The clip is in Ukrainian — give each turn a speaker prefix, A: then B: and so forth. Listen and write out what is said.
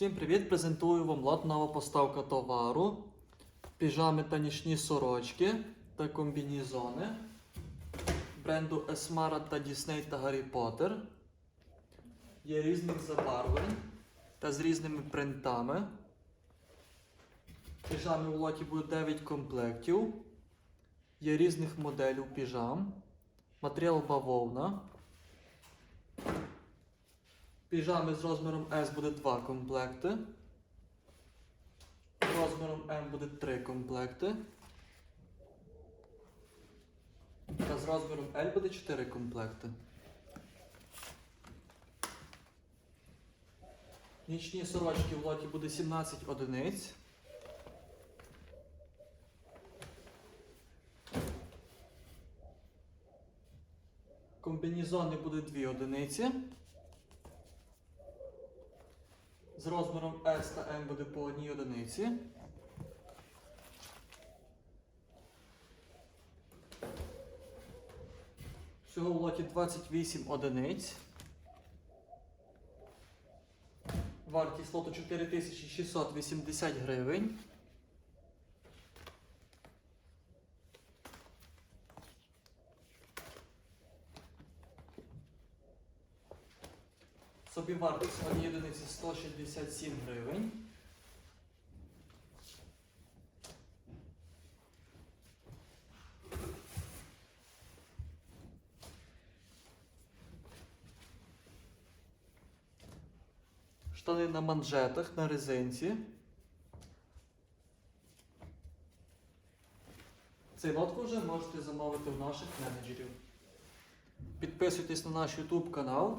A: Всім привіт! Презентую вам лот нова поставка товару. Піжами та нічні сорочки та комбінізони бренду Esmara та Disney та Harry Potter. Є різних забарвлень та з різними принтами. Піжами у лоті буде 9 комплектів. Є різних моделів піжам. Матеріал бавовна. Піжами з розміром S буде 2 комплекти. З розміром M буде 3 комплекти. Та з розміром L буде 4 комплекти. Нічні сорочки в лоті буде 17 одиниць. Комбінізони буде 2 одиниці. З розміром S та M буде по одній одиниці. Всього в лоті 28 одиниць. Вартість лоту 4680 гривень. Собі вартість однієї єдиниці 167 гривень. Штани на манжетах на резинці. Цей лот вже можете замовити в наших менеджерів. Підписуйтесь на наш YouTube канал,